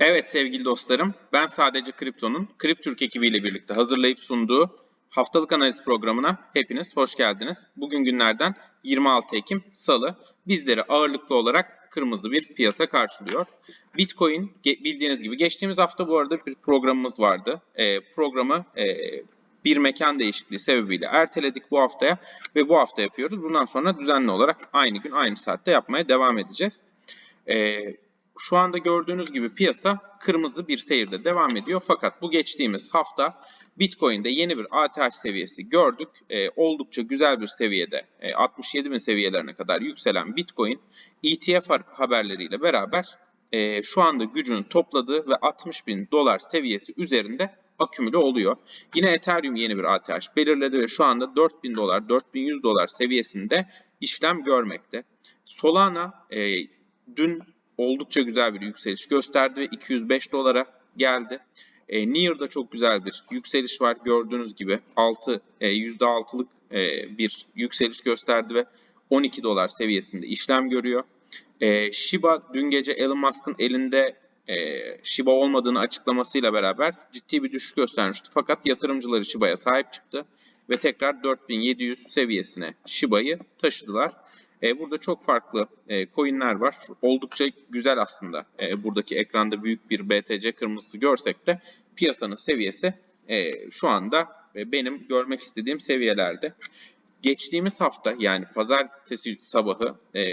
Evet sevgili dostlarım, ben sadece Kripto'nun Kriptürk ekibiyle birlikte hazırlayıp sunduğu haftalık analiz programına hepiniz hoş geldiniz. Bugün günlerden 26 Ekim Salı. Bizleri ağırlıklı olarak kırmızı bir piyasa karşılıyor. Bitcoin bildiğiniz gibi geçtiğimiz hafta bu arada bir programımız vardı. Ee, programı e, bir mekan değişikliği sebebiyle erteledik bu haftaya ve bu hafta yapıyoruz. Bundan sonra düzenli olarak aynı gün aynı saatte yapmaya devam edeceğiz. Ee, şu anda gördüğünüz gibi piyasa kırmızı bir seyirde devam ediyor. Fakat bu geçtiğimiz hafta Bitcoin'de yeni bir ATH seviyesi gördük. Ee, oldukça güzel bir seviyede e, 67 bin seviyelerine kadar yükselen Bitcoin ETF ha- haberleriyle beraber e, şu anda gücünü topladığı ve 60 bin dolar seviyesi üzerinde akümüle oluyor. Yine Ethereum yeni bir ATH belirledi ve şu anda 4000 dolar, 4100 dolar seviyesinde işlem görmekte. Solana e, dün oldukça güzel bir yükseliş gösterdi ve 205 dolara geldi. E, Near'da çok güzel bir yükseliş var. Gördüğünüz gibi 6 e, %6'lık e, bir yükseliş gösterdi ve 12 dolar seviyesinde işlem görüyor. E, Shiba dün gece Elon Musk'ın elinde e, Shiba olmadığını açıklamasıyla beraber ciddi bir düşüş göstermişti. Fakat yatırımcıları Shiba'ya sahip çıktı ve tekrar 4700 seviyesine Shiba'yı taşıdılar. E, burada çok farklı e, coinler var. Oldukça güzel aslında. E, buradaki ekranda büyük bir BTC kırmızısı görsek de piyasanın seviyesi e, şu anda e, benim görmek istediğim seviyelerde. Geçtiğimiz hafta yani pazartesi sabahı e,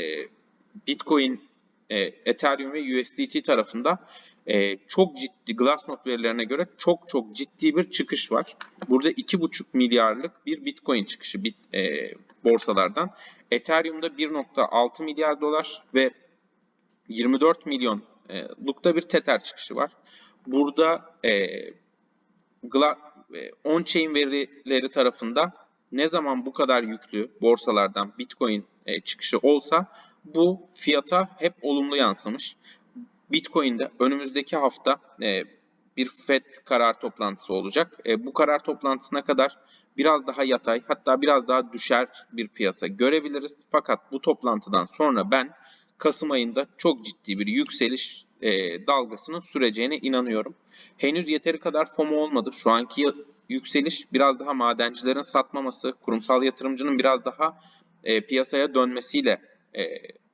Bitcoin, e, Ethereum ve USDT tarafında e, çok ciddi Glassnode verilerine göre çok çok ciddi bir çıkış var. Burada 2,5 milyarlık bir Bitcoin çıkışı bit, e, borsalardan. Ethereum'da 1.6 milyar dolar ve 24 milyonlukta bir Tether çıkışı var. Burada e, e, on-chain verileri tarafında ne zaman bu kadar yüklü borsalardan Bitcoin e, çıkışı olsa bu fiyata hep olumlu yansımış. Bitcoin'de önümüzdeki hafta e, bir FED karar toplantısı olacak. E, bu karar toplantısına kadar biraz daha yatay hatta biraz daha düşer bir piyasa görebiliriz. Fakat bu toplantıdan sonra ben Kasım ayında çok ciddi bir yükseliş e, dalgasının süreceğine inanıyorum. Henüz yeteri kadar FOMO olmadı. Şu anki yükseliş biraz daha madencilerin satmaması, kurumsal yatırımcının biraz daha e, piyasaya dönmesiyle e,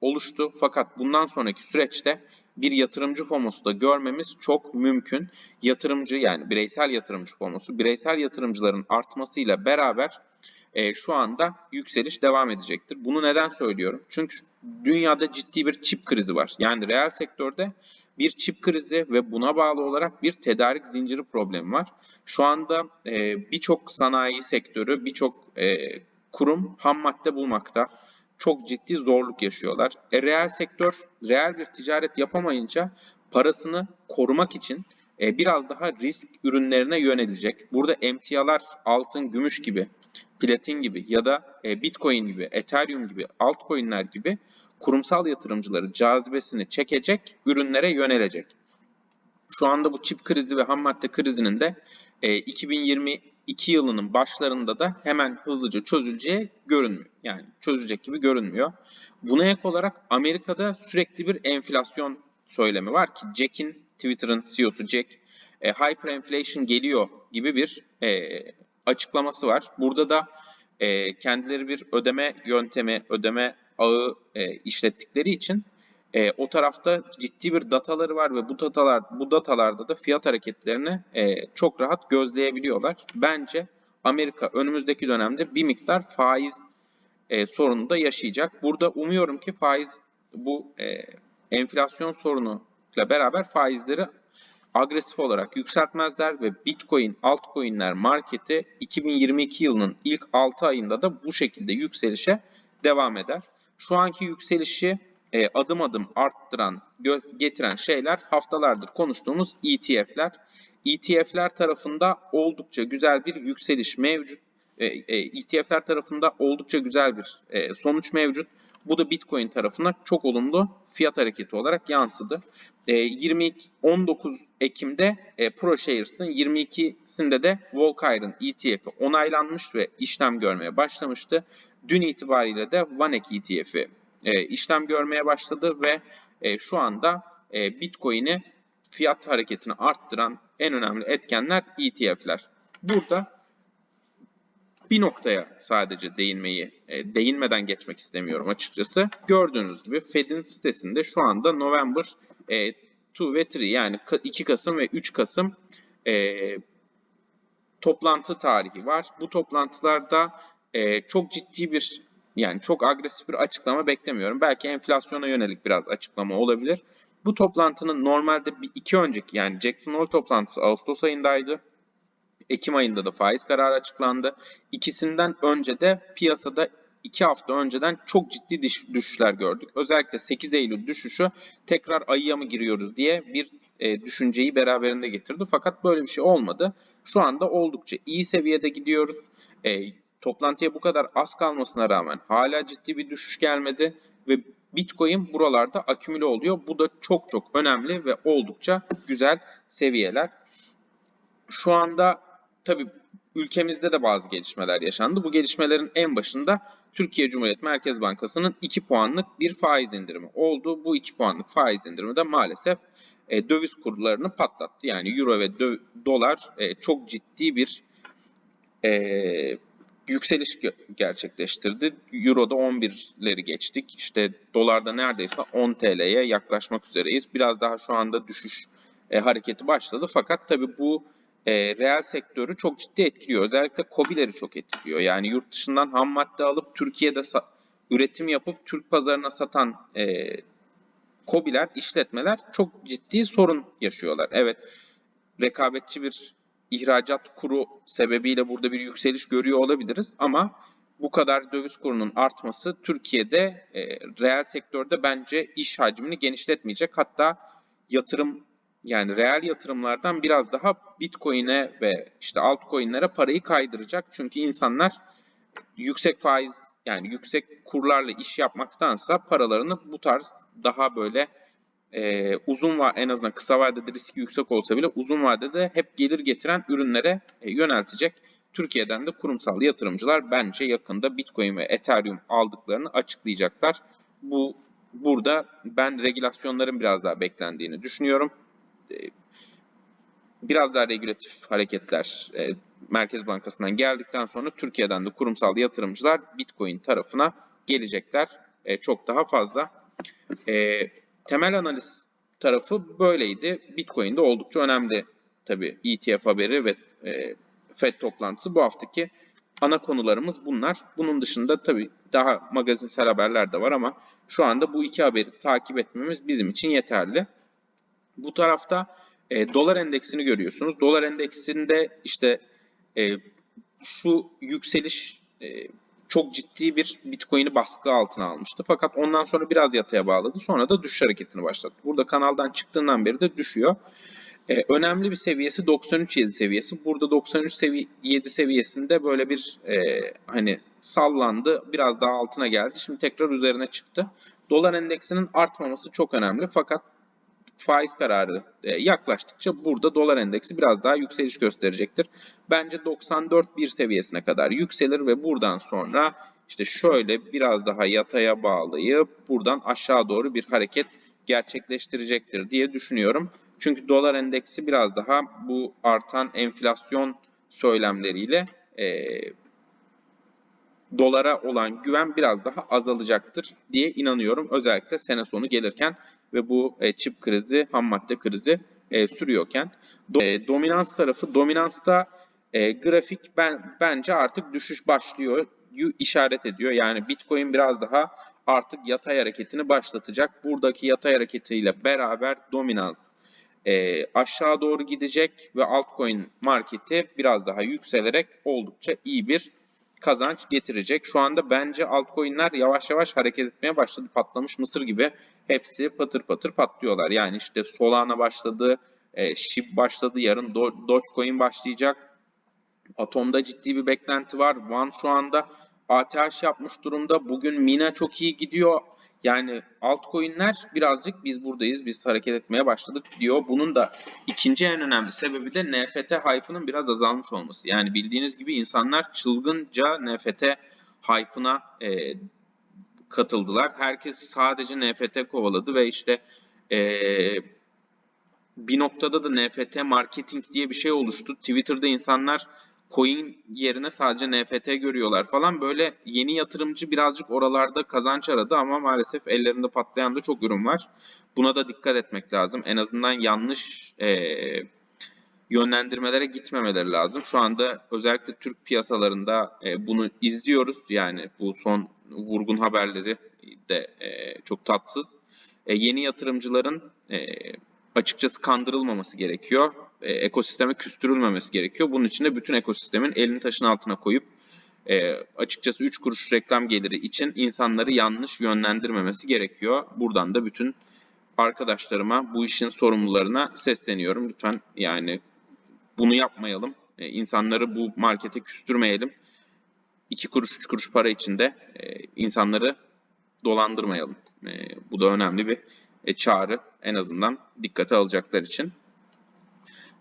oluştu. Fakat bundan sonraki süreçte bir yatırımcı FOMO'su da görmemiz çok mümkün. Yatırımcı yani bireysel yatırımcı FOMO'su, bireysel yatırımcıların artmasıyla beraber e, şu anda yükseliş devam edecektir. Bunu neden söylüyorum? Çünkü dünyada ciddi bir çip krizi var. Yani reel sektörde bir çip krizi ve buna bağlı olarak bir tedarik zinciri problemi var. Şu anda e, birçok sanayi sektörü, birçok e, kurum ham madde bulmakta çok ciddi zorluk yaşıyorlar. E, reel sektör reel bir ticaret yapamayınca parasını korumak için e, biraz daha risk ürünlerine yönelecek. Burada emtialar altın, gümüş gibi, platin gibi ya da e, bitcoin gibi, ethereum gibi, altcoin'ler gibi kurumsal yatırımcıları cazibesini çekecek ürünlere yönelecek. Şu anda bu çip krizi ve ham madde krizinin de e, 2022 yılının başlarında da hemen hızlıca çözüleceği görünmüyor. Yani çözecek gibi görünmüyor. Buna ek olarak Amerika'da sürekli bir enflasyon söylemi var ki Jack'in Twitter'ın CEO'su Jack e, hyperinflation geliyor gibi bir e, açıklaması var. Burada da e, kendileri bir ödeme yöntemi, ödeme ağı e, işlettikleri için e, o tarafta ciddi bir dataları var ve bu datalar bu datalarda da fiyat hareketlerini e, çok rahat gözleyebiliyorlar. Bence Amerika önümüzdeki dönemde bir miktar faiz e, sorunu da yaşayacak. Burada umuyorum ki faiz bu e, enflasyon sorunuyla beraber faizleri agresif olarak yükseltmezler ve Bitcoin, altcoin'ler marketi 2022 yılının ilk 6 ayında da bu şekilde yükselişe devam eder. Şu anki yükselişi e, adım adım arttıran, getiren şeyler haftalardır konuştuğumuz ETF'ler. ETF'ler tarafında oldukça güzel bir yükseliş mevcut. E, e, ETF'ler tarafında oldukça güzel bir e, sonuç mevcut. Bu da Bitcoin tarafına çok olumlu fiyat hareketi olarak yansıdı. E, 22 19 Ekim'de e, ProShares'ın 22'sinde de Volcaire'ın ETF'i onaylanmış ve işlem görmeye başlamıştı. Dün itibariyle de Vanek ETF'i e, işlem görmeye başladı ve e, şu anda e, Bitcoin'i fiyat hareketini arttıran en önemli etkenler ETF'ler. Burada bir noktaya sadece değinmeyi, e, değinmeden geçmek istemiyorum açıkçası. Gördüğünüz gibi Fed'in sitesinde şu anda November e, 2 ve 3 yani 2 Kasım ve 3 Kasım e, toplantı tarihi var. Bu toplantılarda e, çok ciddi bir yani çok agresif bir açıklama beklemiyorum. Belki enflasyona yönelik biraz açıklama olabilir. Bu toplantının normalde bir iki önceki yani Jackson Hole toplantısı Ağustos ayındaydı. Ekim ayında da faiz kararı açıklandı. İkisinden önce de piyasada iki hafta önceden çok ciddi düşüşler gördük. Özellikle 8 Eylül düşüşü tekrar ayıya mı giriyoruz diye bir e, düşünceyi beraberinde getirdi. Fakat böyle bir şey olmadı. Şu anda oldukça iyi seviyede gidiyoruz. E, toplantıya bu kadar az kalmasına rağmen hala ciddi bir düşüş gelmedi ve Bitcoin buralarda akümüle oluyor. Bu da çok çok önemli ve oldukça güzel seviyeler. Şu anda tabi ülkemizde de bazı gelişmeler yaşandı. Bu gelişmelerin en başında Türkiye Cumhuriyet Merkez Bankası'nın 2 puanlık bir faiz indirimi oldu. Bu 2 puanlık faiz indirimi de maalesef e, döviz kurlarını patlattı. Yani euro ve dolar e, çok ciddi bir e, yükseliş gerçekleştirdi. Euro'da 11'leri geçtik. İşte dolarda neredeyse 10 TL'ye yaklaşmak üzereyiz. Biraz daha şu anda düşüş e, hareketi başladı. Fakat tabii bu e, reel sektörü çok ciddi etkiliyor. Özellikle COBİ'leri çok etkiliyor. Yani yurt dışından ham madde alıp Türkiye'de üretim yapıp Türk pazarına satan e, COBİ'ler, işletmeler çok ciddi sorun yaşıyorlar. Evet rekabetçi bir ihracat kuru sebebiyle burada bir yükseliş görüyor olabiliriz ama bu kadar döviz kurunun artması Türkiye'de e, reel sektörde bence iş hacmini genişletmeyecek. Hatta yatırım yani reel yatırımlardan biraz daha Bitcoin'e ve işte altcoin'lere parayı kaydıracak. Çünkü insanlar yüksek faiz yani yüksek kurlarla iş yapmaktansa paralarını bu tarz daha böyle e, uzun va en azından kısa vadede riski yüksek olsa bile uzun vadede hep gelir getiren ürünlere e, yöneltecek. Türkiye'den de kurumsal yatırımcılar bence yakında Bitcoin ve Ethereum aldıklarını açıklayacaklar. Bu burada ben regülasyonların biraz daha beklendiğini düşünüyorum. E, biraz daha regülatif hareketler e, Merkez Bankası'ndan geldikten sonra Türkiye'den de kurumsal yatırımcılar Bitcoin tarafına gelecekler. E, çok daha fazla. E, temel analiz tarafı böyleydi. Bitcoin'de oldukça önemli tabii ETF haberi ve e, FED toplantısı bu haftaki ana konularımız bunlar. Bunun dışında tabii daha magazinsel haberler de var ama şu anda bu iki haberi takip etmemiz bizim için yeterli. Bu tarafta e, dolar endeksini görüyorsunuz. Dolar endeksinde işte e, şu yükseliş e, çok ciddi bir Bitcoin'i baskı altına almıştı. Fakat ondan sonra biraz yataya bağladı. Sonra da düşüş hareketini başlattı. Burada kanaldan çıktığından beri de düşüyor. Ee, önemli bir seviyesi 93.7 seviyesi. Burada 93.7 seviyesinde böyle bir e, hani sallandı. Biraz daha altına geldi. Şimdi tekrar üzerine çıktı. Dolar endeksinin artmaması çok önemli. Fakat faiz kararı e, yaklaştıkça burada dolar endeksi biraz daha yükseliş gösterecektir. Bence 94.1 seviyesine kadar yükselir ve buradan sonra işte şöyle biraz daha yataya bağlayıp buradan aşağı doğru bir hareket gerçekleştirecektir diye düşünüyorum. Çünkü dolar endeksi biraz daha bu artan enflasyon söylemleriyle e, dolara olan güven biraz daha azalacaktır diye inanıyorum. Özellikle sene sonu gelirken ve bu e, çip krizi, ham madde krizi e, sürüyorken. Do, e, dominans tarafı, dominansta e, grafik ben bence artık düşüş başlıyor işaret ediyor. Yani Bitcoin biraz daha artık yatay hareketini başlatacak. Buradaki yatay hareketiyle beraber dominans e, aşağı doğru gidecek ve altcoin marketi biraz daha yükselerek oldukça iyi bir kazanç getirecek. Şu anda bence altcoin'ler yavaş yavaş hareket etmeye başladı. Patlamış mısır gibi hepsi patır patır patlıyorlar. Yani işte Solana başladı, e, SHIB başladı, yarın Do Dogecoin başlayacak. Atom'da ciddi bir beklenti var. One şu anda ATH yapmış durumda. Bugün Mina çok iyi gidiyor. Yani altcoin'ler birazcık biz buradayız, biz hareket etmeye başladık diyor. Bunun da ikinci en önemli sebebi de NFT hype'ının biraz azalmış olması. Yani bildiğiniz gibi insanlar çılgınca NFT hype'ına e, katıldılar. Herkes sadece NFT kovaladı ve işte e, bir noktada da NFT marketing diye bir şey oluştu. Twitter'da insanlar coin yerine sadece NFT görüyorlar falan. Böyle yeni yatırımcı birazcık oralarda kazanç aradı ama maalesef ellerinde patlayan da çok ürün var. Buna da dikkat etmek lazım. En azından yanlış eee yönlendirmelere gitmemeleri lazım. Şu anda özellikle Türk piyasalarında e, bunu izliyoruz. Yani bu son vurgun haberleri de e, çok tatsız. E, yeni yatırımcıların e, açıkçası kandırılmaması gerekiyor. E, ekosisteme küstürülmemesi gerekiyor. Bunun için de bütün ekosistemin elini taşın altına koyup e, açıkçası 3 kuruş reklam geliri için insanları yanlış yönlendirmemesi gerekiyor. Buradan da bütün arkadaşlarıma, bu işin sorumlularına sesleniyorum. Lütfen yani bunu yapmayalım. E, insanları bu markete küstürmeyelim. 2 kuruş, 3 kuruş para içinde e, insanları dolandırmayalım. E, bu da önemli bir e, çağrı en azından dikkate alacaklar için.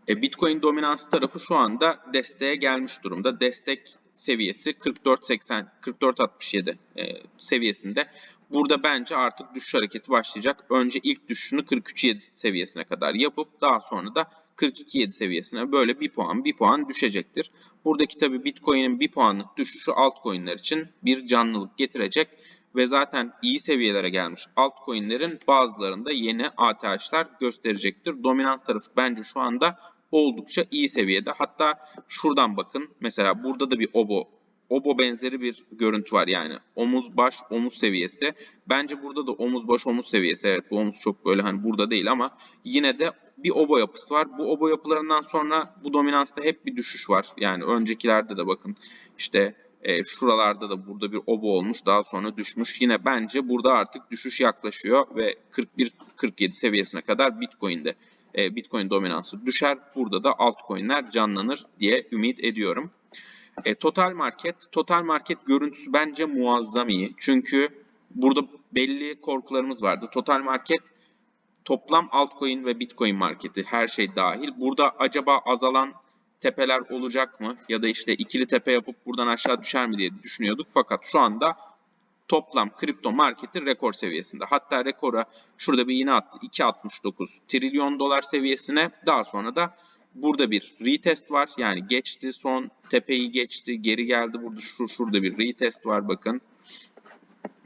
E, Bitcoin dominans tarafı şu anda desteğe gelmiş durumda. Destek seviyesi 44.80 44.67 e, seviyesinde. Burada bence artık düşüş hareketi başlayacak. Önce ilk düşüşünü 43.7 seviyesine kadar yapıp daha sonra da 42.7 seviyesine böyle bir puan bir puan düşecektir. Buradaki tabi Bitcoin'in bir puanlık düşüşü altcoin'ler için bir canlılık getirecek ve zaten iyi seviyelere gelmiş altcoin'lerin bazılarında yeni ATH'lar gösterecektir. Dominans tarafı bence şu anda oldukça iyi seviyede. Hatta şuradan bakın mesela burada da bir obo obo benzeri bir görüntü var yani omuz baş omuz seviyesi. Bence burada da omuz baş omuz seviyesi. Evet bu omuz çok böyle hani burada değil ama yine de bir obo yapısı var. Bu obo yapılarından sonra bu dominansta hep bir düşüş var. Yani öncekilerde de bakın işte e, şuralarda da burada bir obo olmuş daha sonra düşmüş. Yine bence burada artık düşüş yaklaşıyor ve 41-47 seviyesine kadar Bitcoin'de e, Bitcoin dominansı düşer. Burada da altcoin'ler canlanır diye ümit ediyorum. E, total market, total market görüntüsü bence muazzam iyi. Çünkü burada belli korkularımız vardı. Total market toplam altcoin ve bitcoin marketi her şey dahil. Burada acaba azalan tepeler olacak mı? Ya da işte ikili tepe yapıp buradan aşağı düşer mi diye düşünüyorduk. Fakat şu anda toplam kripto marketi rekor seviyesinde. Hatta rekora şurada bir iğne attı 2.69 trilyon dolar seviyesine. Daha sonra da burada bir retest var. Yani geçti son tepeyi geçti geri geldi. Burada şu şurada bir retest var bakın.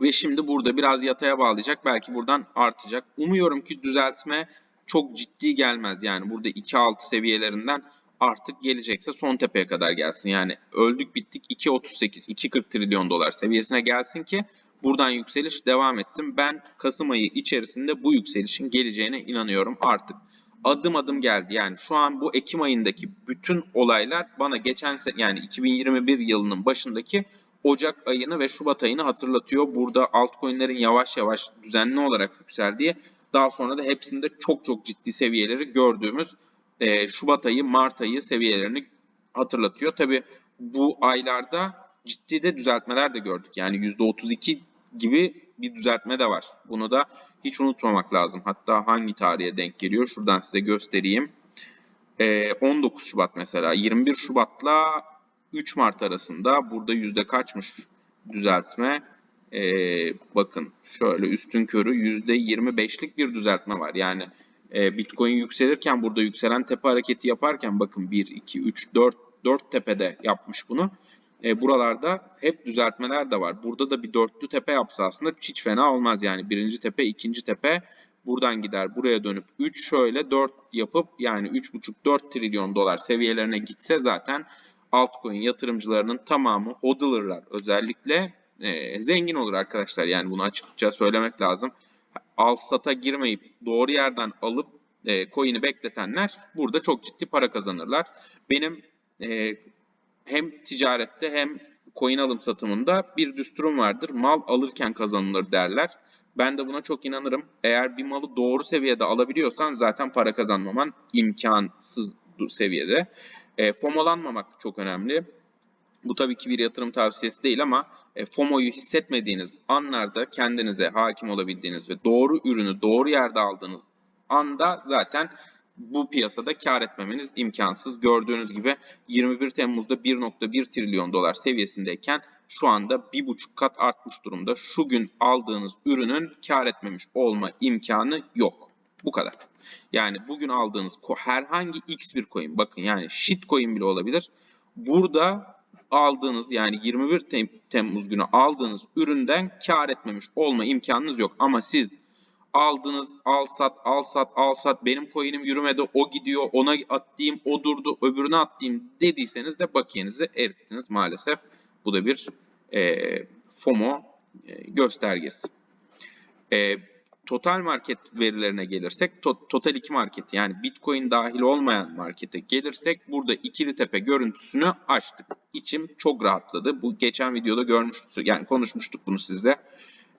Ve şimdi burada biraz yataya bağlayacak. Belki buradan artacak. Umuyorum ki düzeltme çok ciddi gelmez. Yani burada 2.6 seviyelerinden artık gelecekse son tepeye kadar gelsin. Yani öldük bittik 2.38, 2.40 trilyon dolar seviyesine gelsin ki buradan yükseliş devam etsin. Ben Kasım ayı içerisinde bu yükselişin geleceğine inanıyorum artık. Adım adım geldi. Yani şu an bu Ekim ayındaki bütün olaylar bana geçen sene yani 2021 yılının başındaki Ocak ayını ve Şubat ayını hatırlatıyor. Burada altcoin'lerin yavaş yavaş düzenli olarak yükseldiği daha sonra da hepsinde çok çok ciddi seviyeleri gördüğümüz e, Şubat ayı, Mart ayı seviyelerini hatırlatıyor. Tabi bu aylarda ciddi de düzeltmeler de gördük. Yani %32 gibi bir düzeltme de var. Bunu da hiç unutmamak lazım. Hatta hangi tarihe denk geliyor? Şuradan size göstereyim. E, 19 Şubat mesela. 21 Şubat'la 3 Mart arasında burada yüzde kaçmış düzeltme? Ee, bakın şöyle üstün körü yüzde 25'lik bir düzeltme var. Yani e, Bitcoin yükselirken burada yükselen tepe hareketi yaparken bakın 1, 2, 3, 4, 4 tepede yapmış bunu. E, buralarda hep düzeltmeler de var. Burada da bir dörtlü tepe yapsa aslında hiç fena olmaz. Yani birinci tepe, ikinci tepe buradan gider buraya dönüp 3 şöyle 4 yapıp yani 3,5-4 trilyon dolar seviyelerine gitse zaten altcoin yatırımcılarının tamamı hodler'lar özellikle e, zengin olur arkadaşlar. Yani bunu açıkça söylemek lazım. Al sata girmeyip doğru yerden alıp e, coin'i bekletenler burada çok ciddi para kazanırlar. Benim e, hem ticarette hem coin alım satımında bir düsturum vardır. Mal alırken kazanılır derler. Ben de buna çok inanırım. Eğer bir malı doğru seviyede alabiliyorsan zaten para kazanmaman imkansız seviyede. E, FOMO'lanmamak çok önemli. Bu tabii ki bir yatırım tavsiyesi değil ama e, FOMO'yu hissetmediğiniz anlarda kendinize hakim olabildiğiniz ve doğru ürünü doğru yerde aldığınız anda zaten bu piyasada kar etmemeniz imkansız. Gördüğünüz gibi 21 Temmuz'da 1.1 trilyon dolar seviyesindeyken şu anda 1.5 kat artmış durumda. Şu gün aldığınız ürünün kar etmemiş olma imkanı yok. Bu kadar. Yani bugün aldığınız herhangi X bir coin bakın yani shit coin bile olabilir. Burada aldığınız yani 21 Tem- Temmuz günü aldığınız üründen kar etmemiş olma imkanınız yok. Ama siz aldınız al sat al sat al sat benim coin'im yürümedi o gidiyor ona attığım o durdu öbürüne attığım dediyseniz de bakiyenizi erittiniz maalesef. Bu da bir e, FOMO göstergesi. E, total market verilerine gelirsek, to- total iki market yani Bitcoin dahil olmayan markete gelirsek burada ikili tepe görüntüsünü açtık. İçim çok rahatladı. Bu geçen videoda görmüştük yani konuşmuştuk bunu sizle.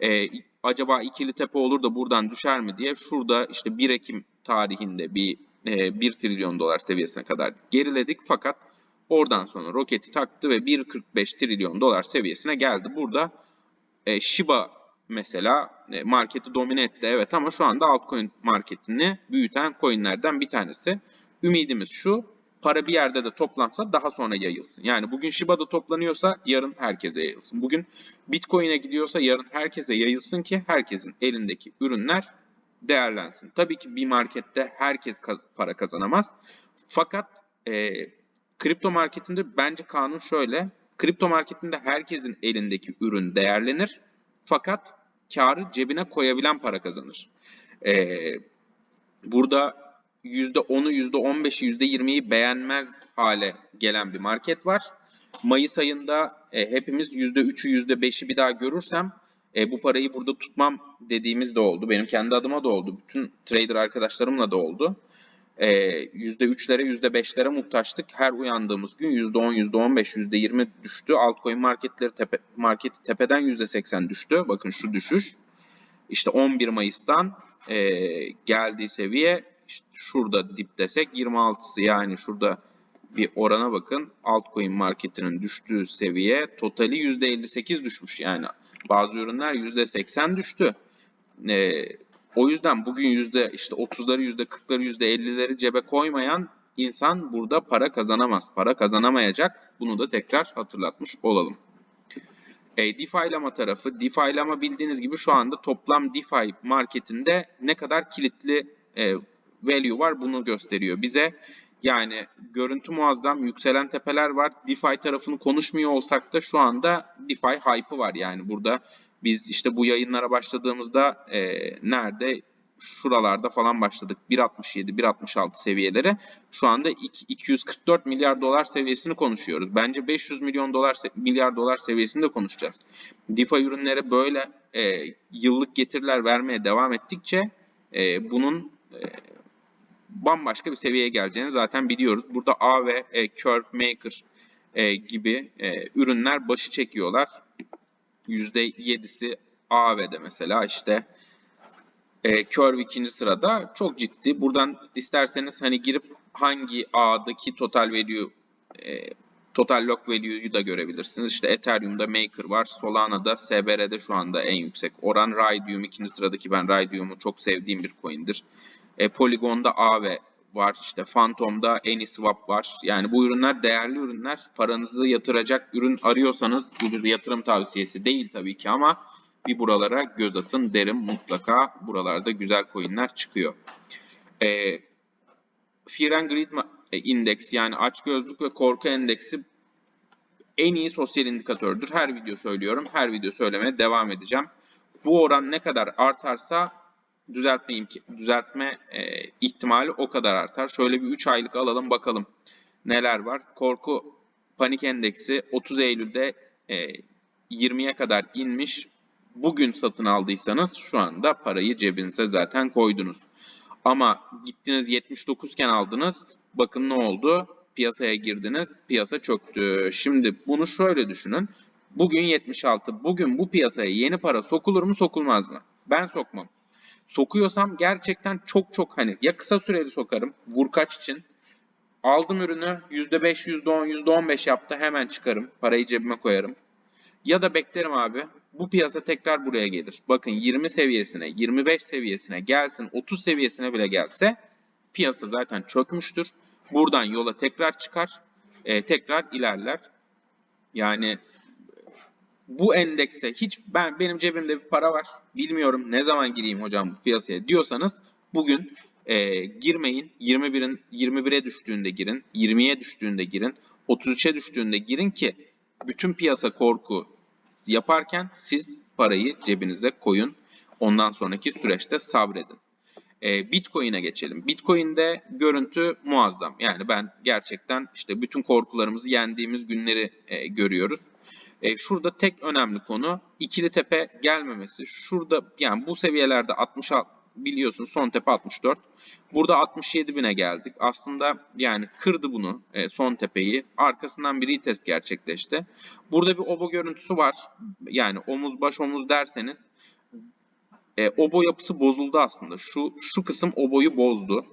E, acaba ikili tepe olur da buradan düşer mi diye şurada işte 1 Ekim tarihinde bir e, 1 trilyon dolar seviyesine kadar geriledik fakat oradan sonra roketi taktı ve 1.45 trilyon dolar seviyesine geldi. Burada e, Shiba mesela e, marketi domine etti evet ama şu anda altcoin marketini büyüten coinlerden bir tanesi. Ümidimiz şu para bir yerde de toplansa daha sonra yayılsın. Yani bugün Shiba'da toplanıyorsa yarın herkese yayılsın. Bugün Bitcoin'e gidiyorsa yarın herkese yayılsın ki herkesin elindeki ürünler değerlensin. Tabii ki bir markette herkes para kazanamaz. Fakat e, kripto marketinde bence kanun şöyle. Kripto marketinde herkesin elindeki ürün değerlenir. Fakat karı cebine koyabilen para kazanır. E, burada %10'u, %15'i, %20'yi beğenmez hale gelen bir market var. Mayıs ayında e, hepimiz %3'ü, %5'i bir daha görürsem e, bu parayı burada tutmam dediğimiz de oldu. Benim kendi adıma da oldu. Bütün trader arkadaşlarımla da oldu. E, %3'lere, %5'lere muhtaçtık. Her uyandığımız gün %10, %15, %20 düştü. Altcoin marketleri tepe, marketi tepeden %80 düştü. Bakın şu düşüş. İşte 11 Mayıs'tan e, geldiği seviye işte şurada dip desek 26'sı yani şurada bir orana bakın. Altcoin marketinin düştüğü seviye totali %58 düşmüş yani. Bazı ürünler %80 düştü. E, o yüzden bugün yüzde işte 30'ları, yüzde 40'ları, yüzde 50'leri cebe koymayan insan burada para kazanamaz. Para kazanamayacak. Bunu da tekrar hatırlatmış olalım. E, DeFi'lama tarafı, DeFi'lama bildiğiniz gibi şu anda toplam DeFi marketinde ne kadar kilitli e, value var bunu gösteriyor bize. Yani görüntü muazzam, yükselen tepeler var. DeFi tarafını konuşmuyor olsak da şu anda DeFi hype'ı var. Yani burada biz işte bu yayınlara başladığımızda e, nerede? Şuralarda falan başladık. 1.67, 1.66 seviyeleri. Şu anda 244 milyar dolar seviyesini konuşuyoruz. Bence 500 milyon dolar milyar dolar seviyesinde konuşacağız. DeFi ürünlere böyle e, yıllık getiriler vermeye devam ettikçe e, bunun e, bambaşka bir seviyeye geleceğini zaten biliyoruz. Burada A ve e, Curve Maker e, gibi e, ürünler başı çekiyorlar. %7'si AV'de mesela işte e, Curve ikinci sırada çok ciddi. Buradan isterseniz hani girip hangi A'daki total value e, total lock value'yu da görebilirsiniz. İşte Ethereum'da Maker var. Solana'da, SBR'de şu anda en yüksek oran. Raydium ikinci sıradaki ben Raydium'u çok sevdiğim bir coin'dir. E, Polygon'da AV var. İşte Phantom'da AnySwap var. Yani bu ürünler değerli ürünler. Paranızı yatıracak ürün arıyorsanız bu bir yatırım tavsiyesi değil tabii ki ama bir buralara göz atın derim mutlaka. Buralarda güzel coinler çıkıyor. E, Fear and Greed Index yani açgözlük ve korku endeksi en iyi sosyal indikatördür. Her video söylüyorum. Her video söylemeye devam edeceğim. Bu oran ne kadar artarsa düzeltme düzeltme e, ihtimali o kadar artar. Şöyle bir 3 aylık alalım bakalım neler var. Korku panik endeksi 30 Eylül'de e, 20'ye kadar inmiş. Bugün satın aldıysanız şu anda parayı cebinize zaten koydunuz. Ama gittiniz 79 iken aldınız. Bakın ne oldu? Piyasaya girdiniz. Piyasa çöktü. Şimdi bunu şöyle düşünün. Bugün 76. Bugün bu piyasaya yeni para sokulur mu sokulmaz mı? Ben sokmam. Sokuyorsam gerçekten çok çok hani ya kısa süreli sokarım vurkaç için. Aldım ürünü %5, %10, %15 yaptı hemen çıkarım. Parayı cebime koyarım. Ya da beklerim abi. Bu piyasa tekrar buraya gelir. Bakın 20 seviyesine, 25 seviyesine gelsin, 30 seviyesine bile gelse piyasa zaten çökmüştür. Buradan yola tekrar çıkar, e, tekrar ilerler. Yani bu endekse hiç ben benim cebimde bir para var. Bilmiyorum ne zaman gireyim hocam bu piyasaya diyorsanız bugün e, girmeyin. 21'in 21'e düştüğünde girin, 20'ye düştüğünde girin, 33'e düştüğünde girin ki bütün piyasa korku yaparken siz parayı cebinize koyun. Ondan sonraki süreçte sabredin. E, Bitcoin'e geçelim. Bitcoin'de görüntü muazzam. Yani ben gerçekten işte bütün korkularımızı yendiğimiz günleri e, görüyoruz. E, şurada tek önemli konu ikili tepe gelmemesi. Şurada yani bu seviyelerde 66 biliyorsun son tepe 64. Burada 67 bine geldik. Aslında yani kırdı bunu e, son tepeyi. Arkasından bir retest gerçekleşti. Burada bir obo görüntüsü var. Yani omuz baş omuz derseniz e, obo yapısı bozuldu aslında. Şu şu kısım oboyu bozdu.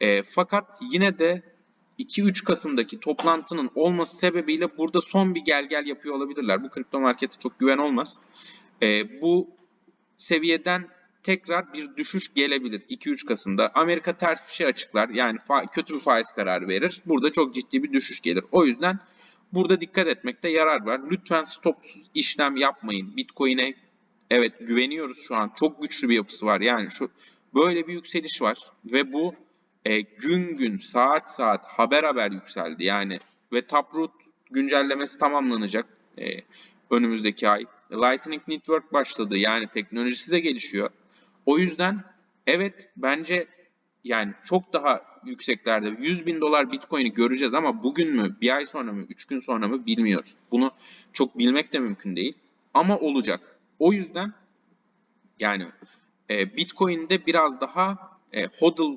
E, fakat yine de 2-3 Kasım'daki toplantının olması sebebiyle burada son bir gel gel yapıyor olabilirler. Bu kripto markete çok güven olmaz. E, bu seviyeden tekrar bir düşüş gelebilir 2-3 Kasım'da. Amerika ters bir şey açıklar. Yani kötü bir faiz kararı verir. Burada çok ciddi bir düşüş gelir. O yüzden burada dikkat etmekte yarar var. Lütfen stopsuz işlem yapmayın. Bitcoin'e evet güveniyoruz şu an. Çok güçlü bir yapısı var. Yani şu böyle bir yükseliş var ve bu e, gün gün saat saat haber haber yükseldi. Yani ve Taproot güncellemesi tamamlanacak e, önümüzdeki ay. Lightning Network başladı. Yani teknolojisi de gelişiyor. O yüzden evet bence yani çok daha yükseklerde 100 bin dolar Bitcoin'i göreceğiz ama bugün mü, bir ay sonra mı, üç gün sonra mı bilmiyoruz. Bunu çok bilmek de mümkün değil. Ama olacak. O yüzden yani e, Bitcoin'de biraz daha e, hodl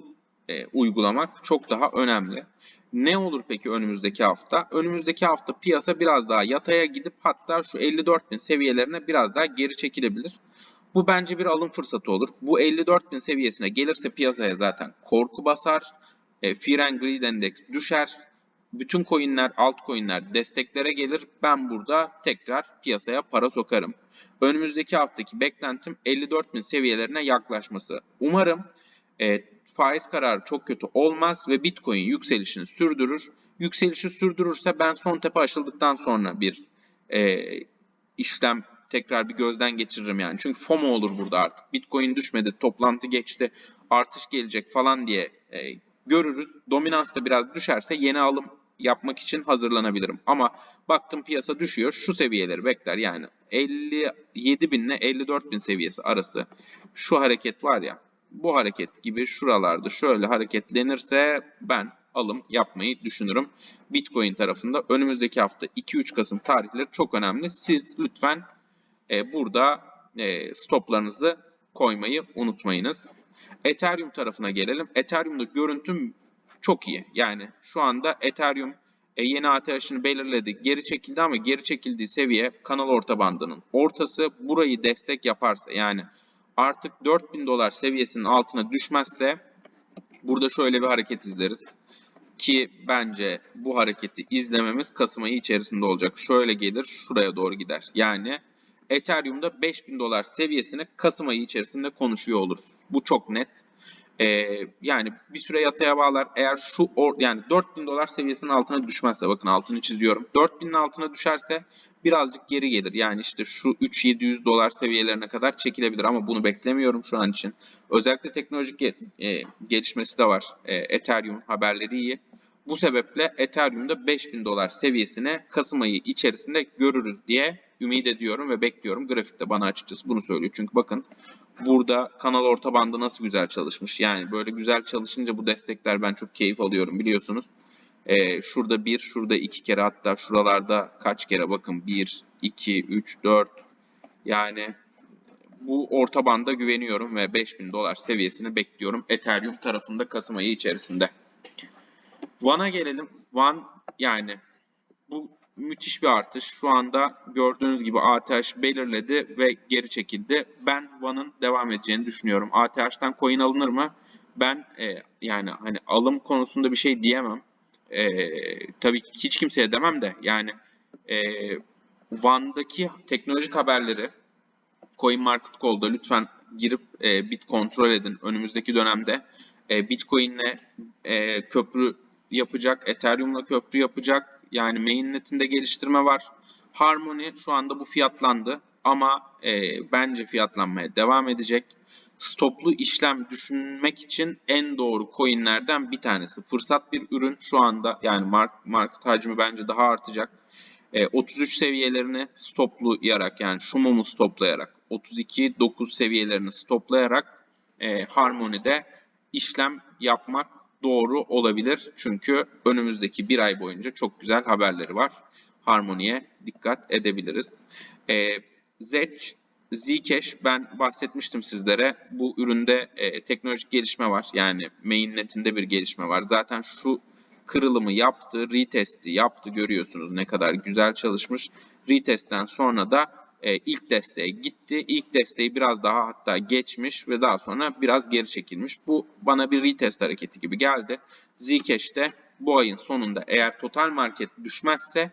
e, uygulamak çok daha önemli. Ne olur peki önümüzdeki hafta? Önümüzdeki hafta piyasa biraz daha yataya gidip hatta şu 54 bin seviyelerine biraz daha geri çekilebilir. Bu bence bir alım fırsatı olur. Bu 54 bin seviyesine gelirse piyasaya zaten korku basar. E, Fear and Greed Index düşer. Bütün coinler, altcoinler desteklere gelir. Ben burada tekrar piyasaya para sokarım. Önümüzdeki haftaki beklentim 54 bin seviyelerine yaklaşması. Umarım e, faiz kararı çok kötü olmaz ve Bitcoin yükselişini sürdürür. Yükselişi sürdürürse ben son tepe aşıldıktan sonra bir e, işlem tekrar bir gözden geçiririm yani. Çünkü FOMO olur burada artık. Bitcoin düşmedi, toplantı geçti, artış gelecek falan diye e, görürüz. Dominans da biraz düşerse yeni alım yapmak için hazırlanabilirim. Ama baktım piyasa düşüyor. Şu seviyeleri bekler. Yani 57 bin ile 54 bin seviyesi arası şu hareket var ya bu hareket gibi şuralarda şöyle hareketlenirse ben alım yapmayı düşünürüm. Bitcoin tarafında önümüzdeki hafta 2-3 Kasım tarihleri çok önemli. Siz lütfen e, burada e, stoplarınızı koymayı unutmayınız. Ethereum tarafına gelelim. Ethereum'da görüntüm çok iyi. Yani şu anda Ethereum e, yeni ATH'ını belirledi. Geri çekildi ama geri çekildiği seviye kanal orta bandının ortası. Burayı destek yaparsa yani artık 4000 dolar seviyesinin altına düşmezse burada şöyle bir hareket izleriz. Ki bence bu hareketi izlememiz Kasım ayı içerisinde olacak. Şöyle gelir şuraya doğru gider. Yani Ethereum'da 5000 dolar seviyesini Kasım ayı içerisinde konuşuyor oluruz. Bu çok net. Ee, yani bir süre yataya bağlar. Eğer şu or, yani 4000 dolar seviyesinin altına düşmezse bakın altını çiziyorum. 4000'in altına düşerse birazcık geri gelir. Yani işte şu 3700 dolar seviyelerine kadar çekilebilir ama bunu beklemiyorum şu an için. Özellikle teknolojik e, gelişmesi de var. E, Ethereum haberleri iyi. Bu sebeple Ethereum'da 5000 dolar seviyesine Kasım ayı içerisinde görürüz diye ümit ediyorum ve bekliyorum. Grafikte bana açıkçası bunu söylüyor. Çünkü bakın burada kanal orta bandı nasıl güzel çalışmış. Yani böyle güzel çalışınca bu destekler ben çok keyif alıyorum biliyorsunuz. Ee, şurada bir, şurada iki kere hatta şuralarda kaç kere bakın 1, 2, 3, 4 yani bu orta banda güveniyorum ve 5000 dolar seviyesini bekliyorum Ethereum tarafında Kasım ayı içerisinde. Van'a gelelim. Van yani bu müthiş bir artış. Şu anda gördüğünüz gibi ATH belirledi ve geri çekildi. Ben Van'ın devam edeceğini düşünüyorum. ATH'ten coin alınır mı? Ben e, yani hani alım konusunda bir şey diyemem. E, tabii ki hiç kimseye demem de yani e, Van'daki teknolojik haberleri Coin Market Call'da lütfen girip e, bit kontrol edin önümüzdeki dönemde. E, Bitcoin'le e, köprü yapacak, Ethereum'la köprü yapacak. Yani mainnet'inde geliştirme var. Harmony şu anda bu fiyatlandı ama e, bence fiyatlanmaya devam edecek. Stoplu işlem düşünmek için en doğru coinlerden bir tanesi. Fırsat bir ürün şu anda yani mark, market hacmi bence daha artacak. E, 33 seviyelerini stoplayarak yani şu mumu stoplayarak 32 9 seviyelerini stoplayarak e, Harmony'de işlem yapmak doğru olabilir. Çünkü önümüzdeki bir ay boyunca çok güzel haberleri var. Harmony'ye dikkat edebiliriz. E, Zedge, Zcash ben bahsetmiştim sizlere. Bu üründe e, teknolojik gelişme var. Yani mainnet'inde bir gelişme var. Zaten şu kırılımı yaptı, retesti yaptı görüyorsunuz ne kadar güzel çalışmış. Retestten sonra da e, ilk desteğe gitti. İlk desteği biraz daha hatta geçmiş ve daha sonra biraz geri çekilmiş. Bu bana bir retest hareketi gibi geldi. Zcash'te bu ayın sonunda eğer total market düşmezse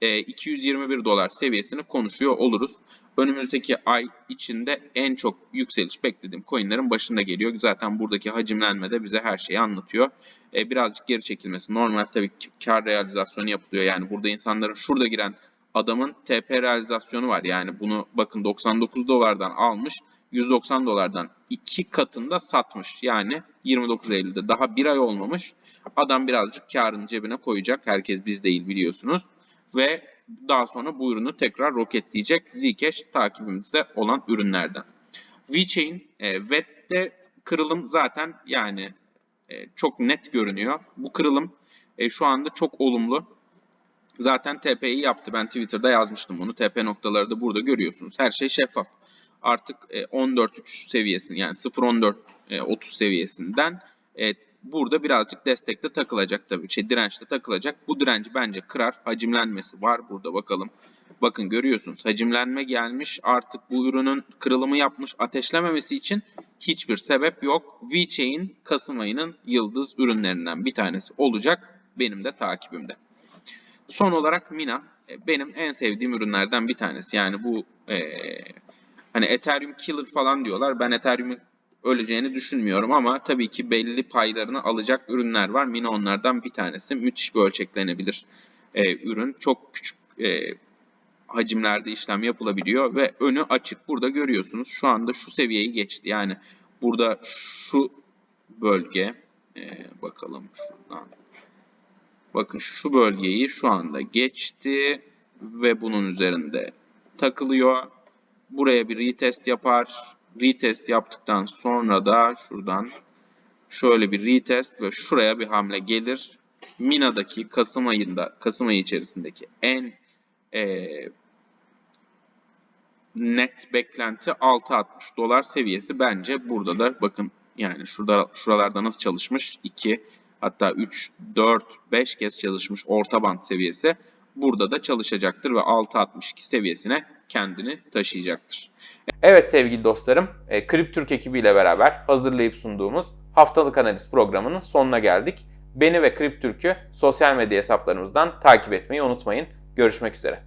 221 dolar seviyesini konuşuyor oluruz. Önümüzdeki ay içinde en çok yükseliş beklediğim coinlerin başında geliyor. Zaten buradaki hacimlenme de bize her şeyi anlatıyor. E, birazcık geri çekilmesi normal tabii kar realizasyonu yapılıyor. Yani burada insanların şurada giren adamın TP realizasyonu var. Yani bunu bakın 99 dolardan almış 190 dolardan iki katında satmış. Yani 29 Eylül'de daha bir ay olmamış. Adam birazcık karını cebine koyacak. Herkes biz değil biliyorsunuz. Ve daha sonra bu ürünü tekrar roketleyecek. Zcash takibimizde olan ürünlerden. VeChain, e, VET'te kırılım zaten yani e, çok net görünüyor. Bu kırılım e, şu anda çok olumlu. Zaten TP'yi yaptı. Ben Twitter'da yazmıştım bunu. TP noktaları da burada görüyorsunuz. Her şey şeffaf. Artık e, 14.3 seviyesini yani 0.14 e, 30 seviyesinden e, burada birazcık destekte takılacak tabii. Şey dirençte takılacak. Bu direnci bence kırar. Hacimlenmesi var burada bakalım. Bakın görüyorsunuz hacimlenme gelmiş. Artık bu ürünün kırılımı yapmış. Ateşlememesi için hiçbir sebep yok. VeChain Kasım ayının yıldız ürünlerinden bir tanesi olacak. Benim de takibimde. Son olarak Mina e, benim en sevdiğim ürünlerden bir tanesi. Yani bu e, hani Ethereum killer falan diyorlar. Ben Ethereum'un öleceğini düşünmüyorum ama tabii ki belli paylarını alacak ürünler var. Mina onlardan bir tanesi. Müthiş bir ölçeklenebilir e, ürün. Çok küçük e, hacimlerde işlem yapılabiliyor ve önü açık. Burada görüyorsunuz şu anda şu seviyeyi geçti. Yani burada şu bölge e, bakalım şuradan. Bakın şu bölgeyi şu anda geçti ve bunun üzerinde takılıyor. Buraya bir retest yapar. Retest yaptıktan sonra da şuradan şöyle bir retest ve şuraya bir hamle gelir. Mina'daki Kasım ayında, Kasım ayı içerisindeki en e, net beklenti 6.60 dolar seviyesi. Bence burada da bakın yani şurada şuralarda nasıl çalışmış? 2 hatta 3 4 5 kez çalışmış orta band seviyesi burada da çalışacaktır ve 6.62 seviyesine kendini taşıyacaktır. Evet sevgili dostlarım, e, Krip Türk ekibiyle beraber hazırlayıp sunduğumuz haftalık analiz programının sonuna geldik. Beni ve Krip Türk'ü sosyal medya hesaplarımızdan takip etmeyi unutmayın. Görüşmek üzere.